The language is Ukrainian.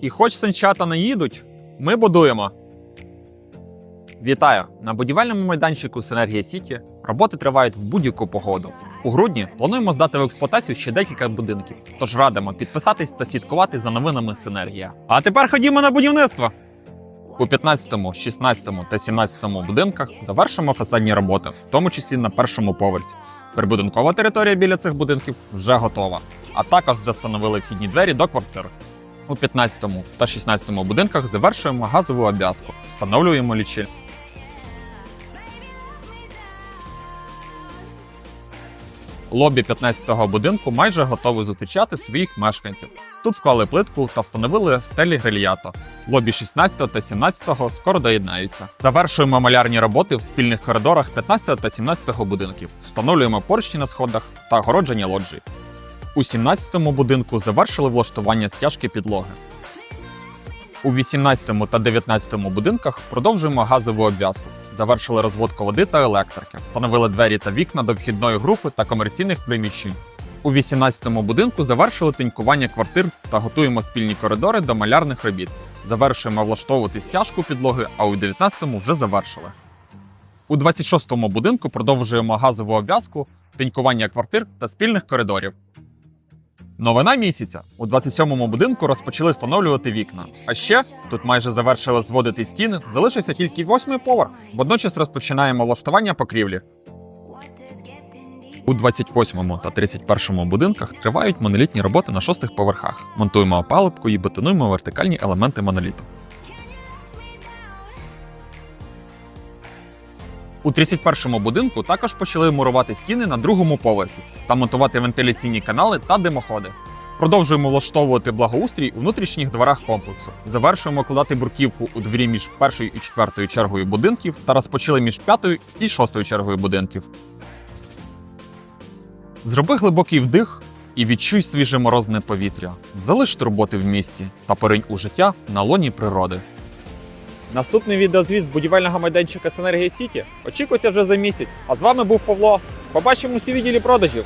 І хоч сенчата не їдуть, ми будуємо. Вітаю! На будівельному майданчику Синергія Сіті роботи тривають в будь-яку погоду. У грудні плануємо здати в експлуатацію ще декілька будинків, тож радимо підписатись та слідкувати за новинами Синергія. А тепер ходімо на будівництво. У 15, 16 та 17 будинках завершимо фасадні роботи, в тому числі на першому поверсі. Прибудинкова територія біля цих будинків вже готова, а також вже встановили вхідні двері до квартир. У 15 та 16 будинках завершуємо газову обв'язку, встановлюємо лічильник. Лобі 15-го будинку майже готові зустрічати своїх мешканців. Тут вклали плитку та встановили стелі грильято. Лобі 16 та 17 скоро доєднаються. Завершуємо малярні роботи в спільних коридорах 15 та 17 будинків. Встановлюємо поручні на сходах та огородження лоджій. У 17-му будинку завершили влаштування стяжки підлоги. У 18 та 19 будинках продовжуємо газову обв'язку. Завершили розводку води та електрики, встановили двері та вікна до вхідної групи та комерційних приміщень. У 18-му будинку завершили тинькування квартир та готуємо спільні коридори до малярних робіт. Завершуємо влаштовувати стяжку підлоги, а у 19-му вже завершили. У 26-му будинку продовжуємо газову обв'язку, тинькування квартир та спільних коридорів. Новина місяця. У 27-му будинку розпочали встановлювати вікна. А ще тут майже завершили зводити стіни, залишився тільки восьмий поверх. Водночас розпочинаємо влаштування покрівлі. У 28 та 31 будинках тривають монолітні роботи на шостих поверхах. Монтуємо опалубку і бетонуємо вертикальні елементи моноліту. У 31 будинку також почали мурувати стіни на другому поверсі та монтувати вентиляційні канали та димоходи. Продовжуємо влаштовувати благоустрій у внутрішніх дворах комплексу. Завершуємо кладати бурківку у двері між першою і четвертою чергою будинків та розпочали між п'ятою і шостою чергою будинків. Зроби глибокий вдих і відчуй свіже морозне повітря. Залиш турботи в місті та поринь у життя на лоні природи. Наступний відеозвіт з будівельного майданчика Синергія Сіті очікуйте вже за місяць. А з вами був Павло. Побачимось у відділі продажів.